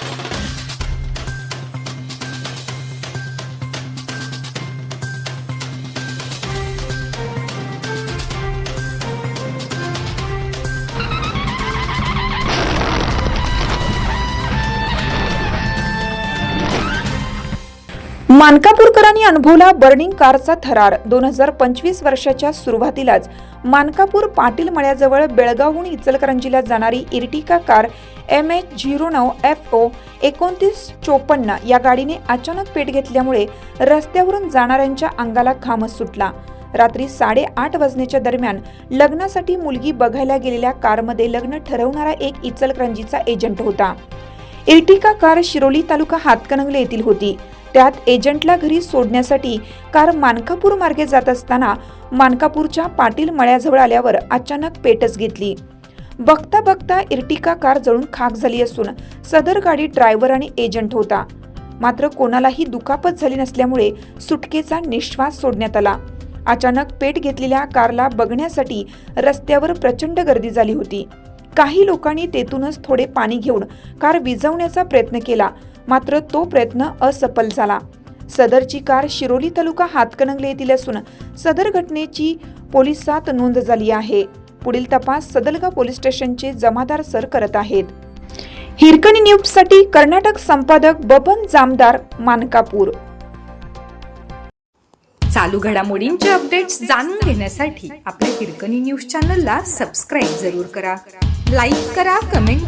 Thank you. मानकापूरकरांनी अनुभवला burning कारचा थरार. दोन हजार पंचवीस वर्षाच्या सुरुवातीलाच मानकापूर पाटील मळ्याजवळ बेळगावहून इचलकरंजीला जाणारी Ertiga car M H zero नऊ एफ ओ एकोणतीस चोपन्न या गाडीने अचानक पेट घेतल्यामुळे रस्त्यावरून जाणाऱ्यांच्या अंगाला खामच सुटला. रात्री साडेआठ वाजण्याच्या दरम्यान लग्नासाठी मुलगी बघायला गेलेल्या कारमध्ये लग्न ठरवणारा एक इचलकरंजीचा एजंट होता. इर्टिका कार शिरोली तालुका हातकणंगले येथील होती. त्यात एजंटला घरी सोडण्यासाठी कार मानकापूर मार्गे जात असताना मानकापूरच्या पाटील मळ्याजवळ आल्यावर अचानक पेटच घेतली. बघता बघता इर्टिका कार जळून खाक झाली असून सदर गाडी ड्रायव्हर आणि एजंट होता. मात्र कोणालाही दुखापत झाली नसल्यामुळे सुटकेचा निश्वास सोडण्यात आला. अचानक पेट घेतलेल्या कारला बघण्यासाठी रस्त्यावर प्रचंड गर्दी झाली होती. काही लोकांनी तेथूनच थोडे पाणी घेऊन कार विझवण्याचा प्रयत्न केला. मात्र तो प्रयत्न असफल झाला. सदरची कार शिरोली तालुका हातकणंगले येथील असून सदर घटनेची पोलिसात नोंद झाली आहे. पुढील तपास सदलगा पोलीस स्टेशनचे जमादार सर करत आहेत. हिरकणी न्यूजसाठी कर्नाटक संपादक बबन जामदार मानकापूर. चालू घडामोडींचे अपडेट्स जाणून घेण्यासाठी आपल्या हिरकणी न्यूज चॅनलला सबस्क्राईब जरूर करा. लाईक करा कमेंट करा